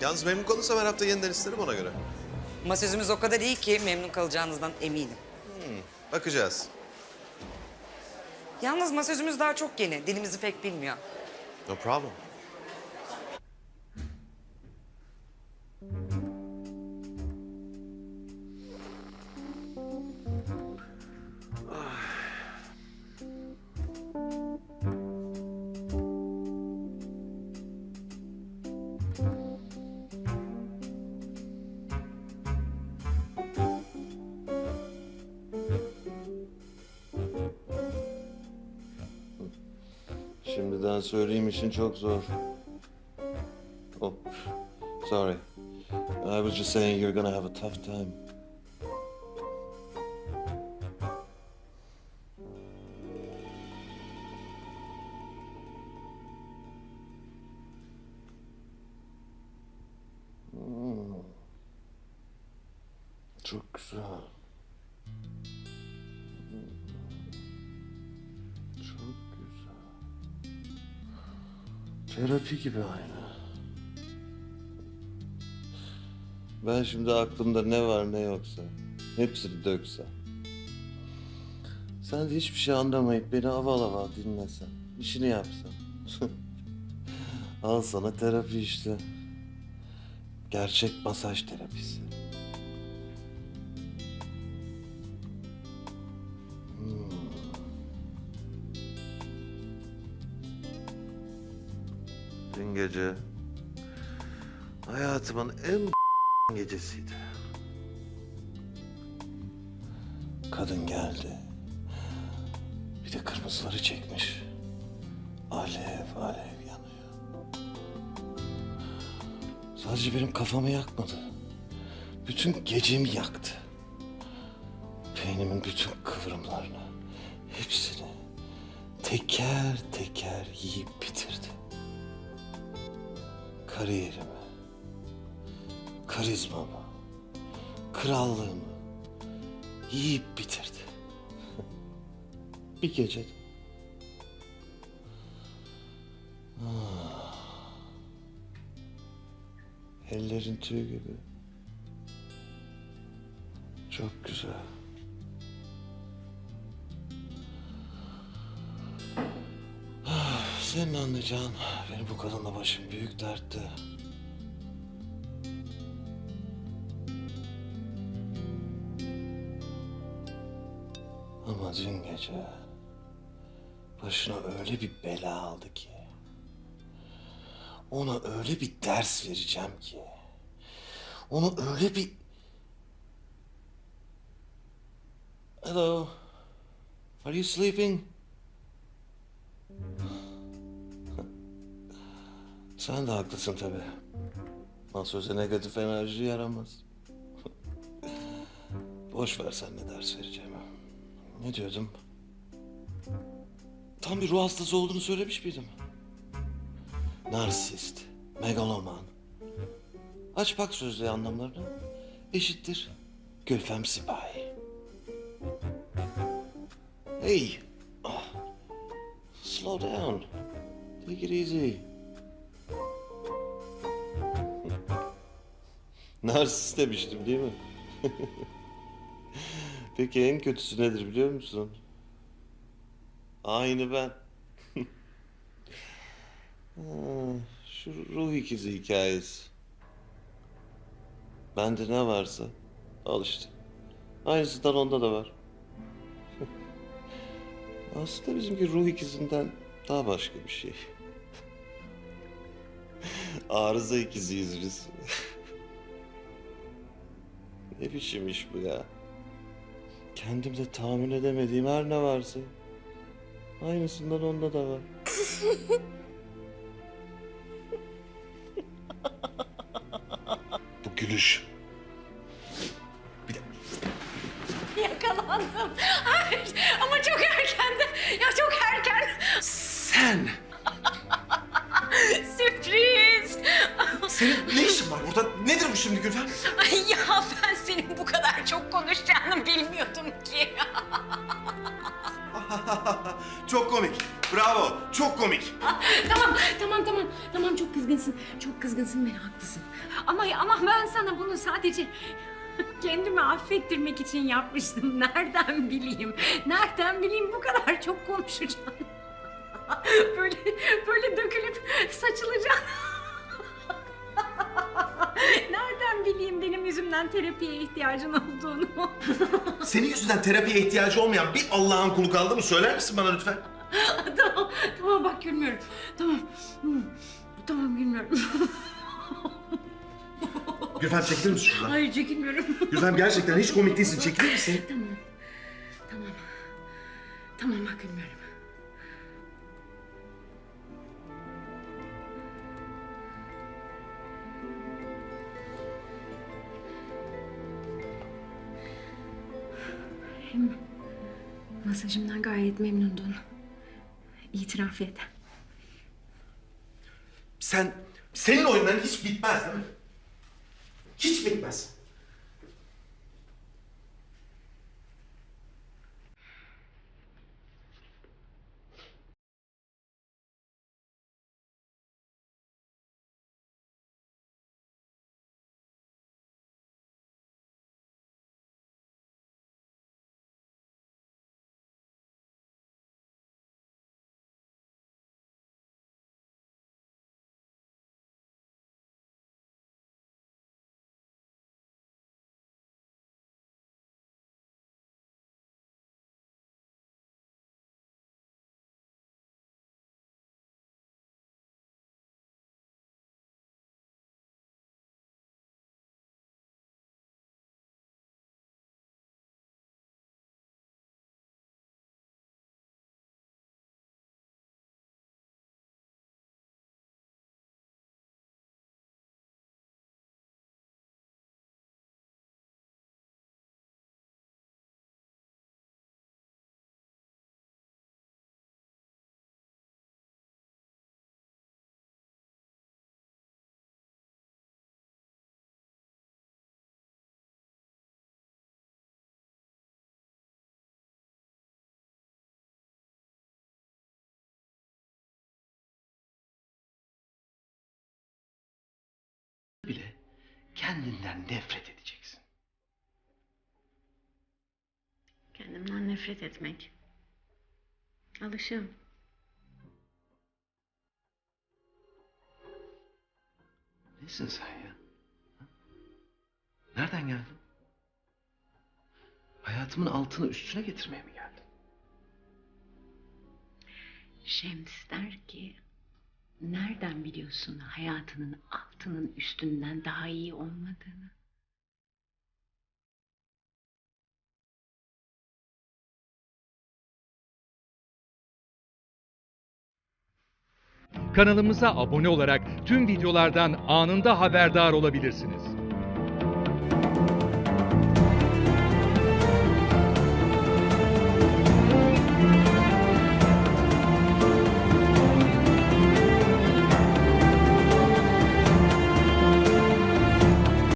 Yalnız memnun kalırsam her hafta yeniden isterim ona göre. Masözümüz o kadar iyi ki memnun kalacağınızdan eminim. Bakacağız. Yalnız masözümüz daha çok yeni. Dilimizi pek bilmiyor. No problem. Şimdiden söyleyeyim işin çok zor. Oh, sorry. I was just saying you're gonna have a tough time. Hmm. Çok güzel. Terapi gibi aynı. Ben şimdi aklımda ne var ne yoksa hepsini döksem. Sen de hiçbir şey anlamayıp beni aval aval dinlesen, işini yapsan. Al sana terapi işte. Gerçek masaj terapisi. Dün gece hayatımın en gecesiydi. Kadın geldi. Bir de kırmızıları çekmiş. Alev alev yanıyor. Sadece benim kafamı yakmadı. Bütün gecemi yaktı. Beynimin bütün kıvrımlarını, hepsini teker teker yiyip kariyerimi, karizmamı, krallığımı yiyip bitirdi. Bir gecede. Ah. Ellerin tüy gibi. Çok güzel. Senin anlayacağın benim bu kadınla başım büyük dertte. Ama dün gece başına öyle bir bela aldı ki ona öyle bir ders vereceğim ki onu öyle bir Hello. Are you sleeping? Sen de haklısın tabii. Masöze negatif enerji yaramaz. Boş ver sen ne ders vereceğim. Ne diyordum? Tam bir ruh hastası olduğunu söylemiş miydim? Narsist, megaloman. Aç bak sözlüğe anlamlarını. Eşittir. Gülfem Sipahi. Hey. Ah. Slow down. Take it easy. Narsist demiştim değil mi? Peki en kötüsü nedir biliyor musun? Aynı ben. Ha, Şu ruh ikizi hikayesi. Bende ne varsa al işte. Aynısından onda da var. Aslında bizimki ruh ikizinden daha başka bir şey. Arıza ikiziyiz biz. Ne biçim iş bu ya? Kendimde tahmin edemediğim her ne varsa aynısından onda da var. bu gülüş. Yakalandım. Ay, ama çok erkendi. Ya çok erken. Sen! Sürpriz. Senin ne işin var burada? Nedir bu şimdi Gülfem? Ay ya ben kızgınsın. Çok kızgınsın beni haklısın. Ama ama ben sana bunu sadece kendimi affettirmek için yapmıştım. Nereden bileyim? Nereden bileyim bu kadar çok konuşacağım. böyle böyle dökülüp saçılacağım. Nereden bileyim benim yüzümden terapiye ihtiyacın olduğunu? Senin yüzünden terapiye ihtiyacı olmayan bir Allah'ın kulu kaldı mı? Söyler misin bana lütfen? tamam, tamam bak gülmüyorum. Tamam. Hmm, Tamam gülmüyorum. Gülfem çekilir misin şuradan? Hayır çekinmiyorum. Gülfem gerçekten hiç komik değilsin. Çekilir misin? tamam. Tamam. Tamam bak gülmüyorum. Hem masajımdan gayet memnundun. İtiraf et. Sen, senin oyunların hiç bitmez değil mi? Hiç bitmez. Kendinden nefret edeceksin. Kendimden nefret etmek. Alışığım. Nesin sen ya? Ha? Nereden geldin? Hayatımın altını üstüne getirmeye mi geldin? Şems der ki nereden biliyorsun hayatının altının üstünden daha iyi olmadığını? Kanalımıza abone olarak tüm videolardan anında haberdar olabilirsiniz.